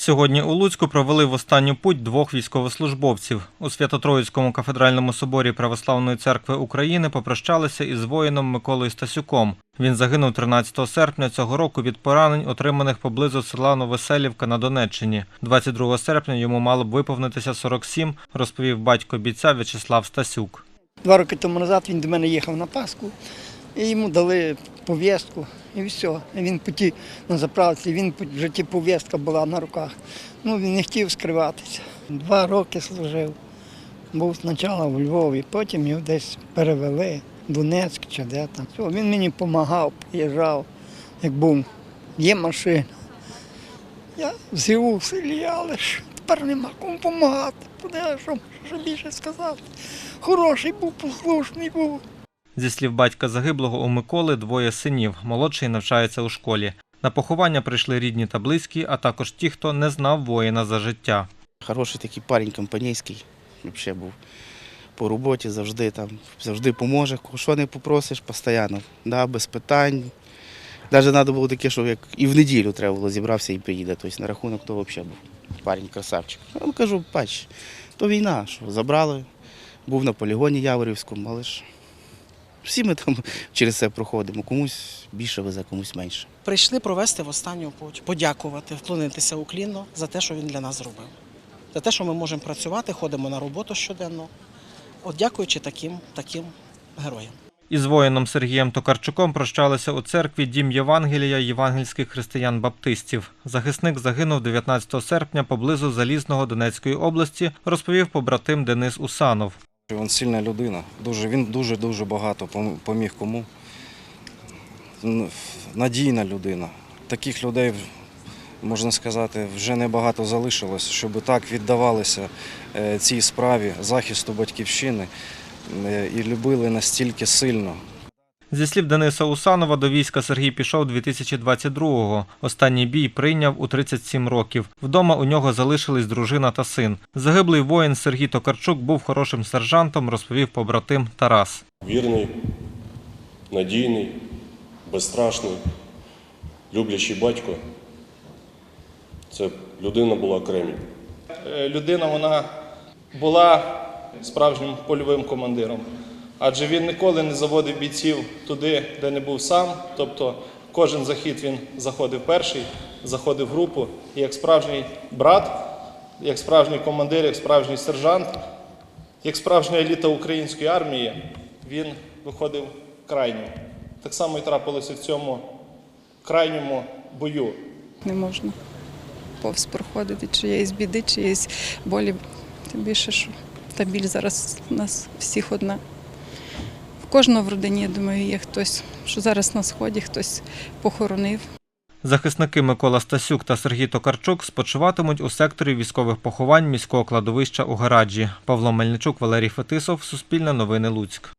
Сьогодні у Луцьку провели в останню путь двох військовослужбовців. У Свято-Троїцькому кафедральному соборі Православної церкви України попрощалися із воїном Миколою Стасюком. Він загинув 13 серпня цього року від поранень, отриманих поблизу села Новоселівка на Донеччині. 22 серпня йому мало б виповнитися 47, розповів батько бійця В'ячеслав Стасюк. Два роки тому назад він до мене їхав на Пасху, і йому дали повістку, і все. І він путі на заправці, він вже ті повістка була на руках. Ну, він не хотів скриватися. Два роки служив. Був спочатку у Львові, потім його десь перевели, в Донецьк чи де там. Все, він мені допомагав, приїжджав, як був. Є машина. Я живу в селі, але ж тепер нема кому допомагати. Що, що більше сказати. Хороший був, послушний був. Зі слів батька загиблого у Миколи двоє синів. Молодший навчається у школі. На поховання прийшли рідні та близькі, а також ті, хто не знав воїна за життя. Хороший такий парень компанійський, взагалі був. По роботі завжди там, завжди поможе. Що не попросиш, постійно. Да, без питань. Навіть треба було таке, що як і в неділю треба було зібрався і приїде. Тобто на рахунок того взагалі був парень красавчик. Я кажу, бач, то війна, що забрали. Був на полігоні Яворівському, але ж всі ми там через це проходимо. Комусь більше везе, комусь менше. Прийшли провести в останню путь, подякувати, вклонитися уклінно за те, що він для нас зробив. За те, що ми можемо працювати, ходимо на роботу щоденно. От дякуючи таким, таким героям. Із воїном Сергієм Токарчуком прощалися у церкві Дім Євангелія євангельських християн-баптистів. Захисник загинув 19 серпня поблизу Залізного Донецької області, розповів побратим Денис Усанов. Він сильна людина. Дуже, він дуже дуже багато пом- поміг кому. Надійна людина. Таких людей, можна сказати, вже небагато залишилось, щоб так віддавалися е, цій справі захисту батьківщини е, і любили настільки сильно. Зі слів Дениса Усанова, до війська Сергій пішов 2022-го. Останній бій прийняв у 37 років. Вдома у нього залишились дружина та син. Загиблий воїн Сергій Токарчук був хорошим сержантом, розповів побратим Тарас. Вірний, надійний, безстрашний, люблячий батько. Це людина була кремінь. Е, людина вона була справжнім польовим командиром, адже він ніколи не заводив бійців туди, де не був сам. Тобто кожен захід він заходив перший, заходив в групу. І як справжній брат, як справжній командир, як справжній сержант, як справжня еліта української армії, він виходив крайнім. Так само і трапилося в цьому крайньому бою. не можна повз проходити чиєїсь біди, чиєїсь болі. Тим більше, що та біль зараз у нас всіх одна. Кожного в родині, я думаю, є хтось, що зараз на сході, хтось похоронив. Захисники Микола Стасюк та Сергій Токарчук спочиватимуть у секторі військових поховань міського кладовища у гараджі. Павло Мельничук, Валерій Фетисов, Суспільне новини Луцьк.